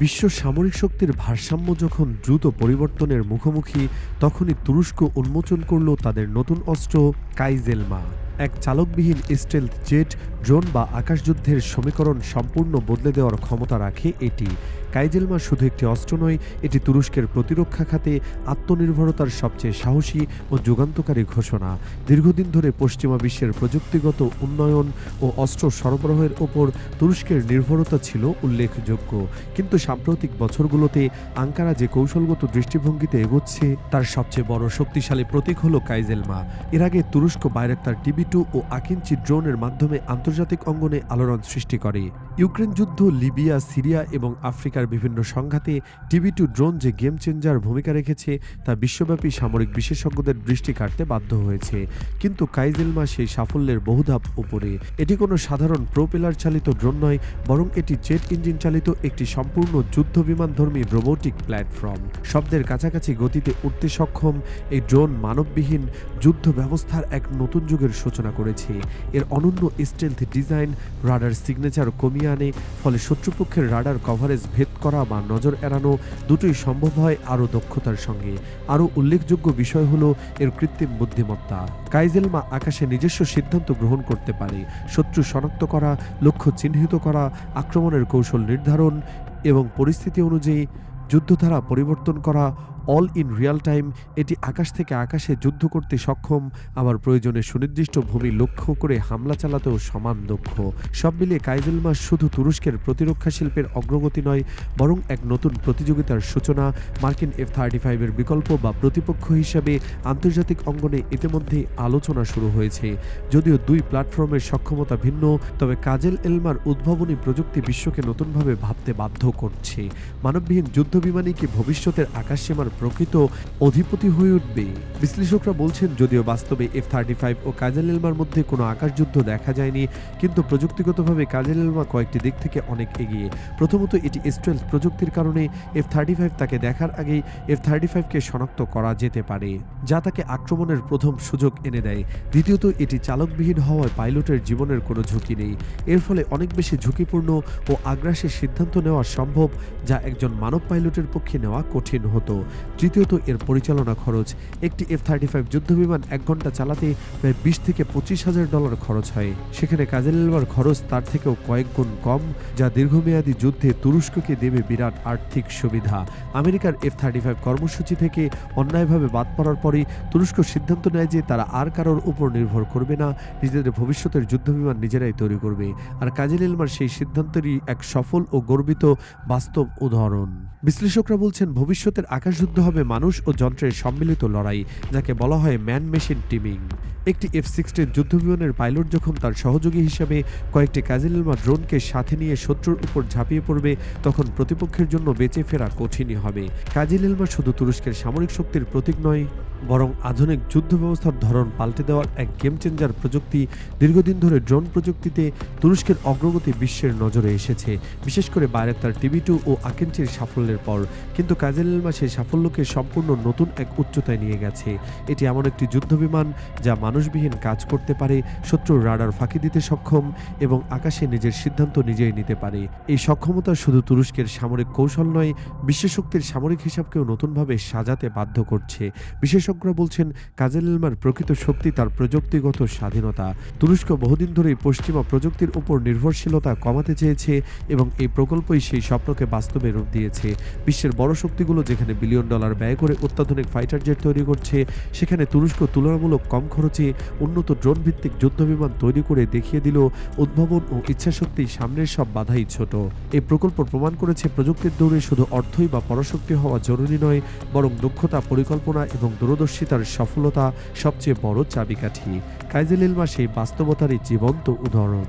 বিশ্ব সামরিক শক্তির ভারসাম্য যখন দ্রুত পরিবর্তনের মুখোমুখি, তখনই তুরস্ক উন্মোচন করল তাদের নতুন অস্ত্র কাইজেলমা। এক চালকবিহীন স্টেলথ জেট, ড্রোন বা আকাশযুদ্ধের সমীকরণ সম্পূর্ণ বদলে দেওয়ার ক্ষমতা রাখে এটি। কাইজেলমা শুধু একটি অস্ত্র নয়, এটি তুরস্কের প্রতিরক্ষা খাতে আত্মনির্ভরতার সবচেয়ে সাহসী ও যুগান্তকারী ঘোষণা। দীর্ঘদিন ধরে পশ্চিমা বিশ্বের প্রযুক্তিগত উন্নয়ন ও অস্ত্র সরবরাহের ওপর তুরস্কের নির্ভরতা ছিল উল্লেখযোগ্য। কিন্তু সাম্প্রতিক বছরগুলোতে আঙ্কারা যে কৌশলগত দৃষ্টিভঙ্গিতে এগোচ্ছে, তার সবচেয়ে বড় শক্তিশালী প্রতীক হল কাইজেলমা। এর আগে তুরস্ক বাইরাক্তার টিবি টু ও আকিঞ্চি ড্রোনের মাধ্যমে আন্তর্জাতিক অঙ্গনে আলোড়ন সৃষ্টি করে। ইউক্রেন যুদ্ধ, লিবিয়া, সিরিয়া এবং আফ্রিকার বিভিন্ন সংঘাতে টিবি টু ড্রোন যে গেম চেঞ্জার ভূমিকা রেখেছে, তা বিশ্বব্যাপী সামরিক বিশেষজ্ঞদের দৃষ্টি কাটতে বাধ্য হয়েছে। কিন্তু কাইজেলমা সেই সাফল্যের বহুধাপ উপরে। এটি কোনো সাধারণ প্রোপেলার চালিত ড্রোন নয়, বরং এটি জেট ইঞ্জিন চালিত একটি সম্পূর্ণ যুদ্ধ বিমানধর্মী রোবোটিক প্ল্যাটফর্ম। শব্দের কাছাকাছি গতিতে উঠতে সক্ষম এই ড্রোন মানববিহীন যুদ্ধ ব্যবস্থার এক নতুন যুগের সূচনা করেছে। এর অনন্য স্টেলথ ডিজাইন, রাডার সিগনেচার কমিয়ে আনে, ফলে শত্রুপক্ষের রাডার কভারেজ ভেদ করা বা নজর এড়ানো দুটোই সম্ভব হয় আরও দক্ষতার সঙ্গে। আরও উল্লেখযোগ্য বিষয় হলো এর কৃত্রিম বুদ্ধিমত্তা। কাইজেলমা আকাশে নিজস্ব সিদ্ধান্ত গ্রহণ করতে পারে। শত্রু শনাক্ত করা, লক্ষ্য চিহ্নিত করা, আক্রমণের কৌশল নির্ধারণ এবং পরিস্থিতি অনুযায়ী যুদ্ধধারা পরিবর্তন করা অল ইন রিয়াল টাইম এটি আকাশ থেকে আকাশে যুদ্ধ করতে সক্ষম, আবার প্রয়োজনে সুনির্দিষ্ট ভূমি লক্ষ্য করে হামলা চালাতেও সমান দক্ষ। সব মিলিয়ে কাইজেলমা শুধু তুরস্কের প্রতিরক্ষা শিল্পের অগ্রগতি নয়, বরং এক নতুন প্রতিযোগিতার সূচনা। মার্কিন এফ থার্টি ফাইভের বিকল্প বা প্রতিপক্ষ হিসাবে আন্তর্জাতিক অঙ্গনে ইতিমধ্যেই আলোচনা শুরু হয়েছে। যদিও দুই প্ল্যাটফর্মের সক্ষমতা ভিন্ন, তবে কাজেল এলমার উদ্ভাবনী প্রযুক্তি বিশ্বকে নতুনভাবে ভাবতে বাধ্য করছে। মানববিহীন যুদ্ধ বিমানই কি ভবিষ্যতের আকাশসীমার প্রকৃত অধিপতি হয়ে উঠবে। বিশ্লেষকরা বলছেন, যদিও বাস্তবে এফ থার্টি ফাইভ ও কাজেল এলমার মধ্যে কোনো আকাশযুদ্ধ দেখা যায়নি, কিন্তু প্রযুক্তিগতভাবে কাজেল এলমা কয়েকটি দিক থেকে অনেক এগিয়ে। প্রথমত, এটি স্ট্রেলথ প্রযুক্তির কারণে এফ থার্টি ফাইভ তাকে দেখার আগেই এফ থার্টি ফাইভকে শনাক্ত করা যেতে পারে, যা তাকে আক্রমণের প্রথম সুযোগ এনে দেয়। দ্বিতীয়ত, এটি চালকবিহীন হওয়ায় পাইলটের জীবনের কোনো ঝুঁকি নেই। এর ফলে অনেক বেশি ঝুঁকিপূর্ণ ও আগ্রাসী সিদ্ধান্ত নেওয়া সম্ভব, যা একজন মানব পাইলটের পক্ষে নেওয়া কঠিন হতো। তৃতীয়ত এর পরিচালনা খরচ। একটি এফ থার্টি ফাইভ যুদ্ধবিমান এক ঘণ্টা চালাতে প্রায় বিশ থেকে পঁচিশ হাজার ডলার খরচ হয়। সেখানে কাজে নেওয়ার খরচ তার থেকেও কয়েক গুণ কম, যা দীর্ঘমেয়াদী যুদ্ধে তুরস্ককে দেবে বিরাট আর্থিক সুবিধা। আমেরিকার এফ থার্টি ফাইভ কর্মসূচি থেকে অন্যায়ভাবে বাদ পড়ার পরই তুরস্ক সিদ্ধান্ত নেয় যে তারা আর কারোর উপর নির্ভর করবে না, নিজেদের ভবিষ্যতের যুদ্ধবিমান নিজেরাই তৈরি করবে। আর কাজিল এলমার সেই সিদ্ধান্তেরই এক সফল ও গর্বিত বাস্তব উদাহরণ। বিশ্লেষকরা বলছেন, ভবিষ্যতের আকাশযুদ্ধ হবে মানুষ ও যন্ত্রের সম্মিলিত লড়াই, যাকে বলা হয় ম্যান মেশিন টিমিং। একটি এফ সিক্সটিন যুদ্ধবিমানের পাইলট যখন তার সহযোগী হিসেবে কয়েকটি কাজিলমা ড্রোনকে সাথে নিয়ে শত্রুর উপর ঝাঁপিয়ে পড়বে, তখন প্রতিপক্ষের জন্য বেঁচে ফেরা কঠিনই হবে। কাজিলেলমা শুধু তুরস্কের সামরিক শক্তির প্রতীক নয় বরং আধুনিক যুদ্ধ ব্যবস্থার ধরন পাল্টে দেওয়ার এক গেম চেঞ্জার প্রযুক্তি দীর্ঘদিন ধরে ড্রোন প্রযুক্তিতে তুরস্কের অগ্রগতি বিশ্বের নজরে এসেছে। বিশেষ করে বাইরেক্তার টিভি টু ও আকেঞ্চির সাফল্যের পর। কিন্তু কাজেলেলমা সেই সাফল্যকে সম্পূর্ণ নতুন এক উচ্চতায় নিয়ে গেছে। এটি এমন একটি যুদ্ধবিমান যা মানুষবিহীন কাজ করতে পারে, শত্রুর রাডার ফাঁকি দিতে সক্ষম এবং আকাশে নিজের সিদ্ধান্ত নিজেই নিতে পারে। এই সক্ষমতা শুধু তুরস্কের সামরিক কৌশল নয় বিশ্বশক্তির সামরিক হিসাবকেও নতুনভাবে সাজাতে বাধ্য করছে। বিশেষজ্ঞরা বলছেন কাজেল এলমার প্রকৃত শক্তি, তার প্রযুক্তিগত স্বাধীনতা। তুরস্ক বহুদিন ধরেই পশ্চিমা প্রযুক্তির উপর নির্ভরশীলতা কমাতে চেয়েছে এবং এই প্রকল্পই সেই স্বপ্নকে বাস্তবে রূপ দিয়েছে। বিশ্বের বড় শক্তিগুলো যেখানে বিলিয়ন ডলার ব্যয় করে অত্যাধুনিক ফাইটার জেট তৈরি করছে, সেখানে তুরস্ক তুলনামূলক কম খরচে উন্নত ড্রোন ভিত্তিক যুদ্ধবিমান তৈরি করে দেখিয়ে দিল, উদ্ভাবন ও ইচ্ছাশক্তি সামনের সব বাধাই ছোট। এই প্রকল্প প্রমাণ করেছে, প্রযুক্তির দৌড়ে শুধু অর্থই বা পরাশক্তি হওয়া জরুরি নয়, বরং দক্ষতা, পরিকল্পনা এবং দূরদর্শিতার সফলতা সবচেয়ে বড় চাবিকাঠি। কাইজেল ইলমা সেই বাস্তবতারই জীবন্ত উদাহরণ।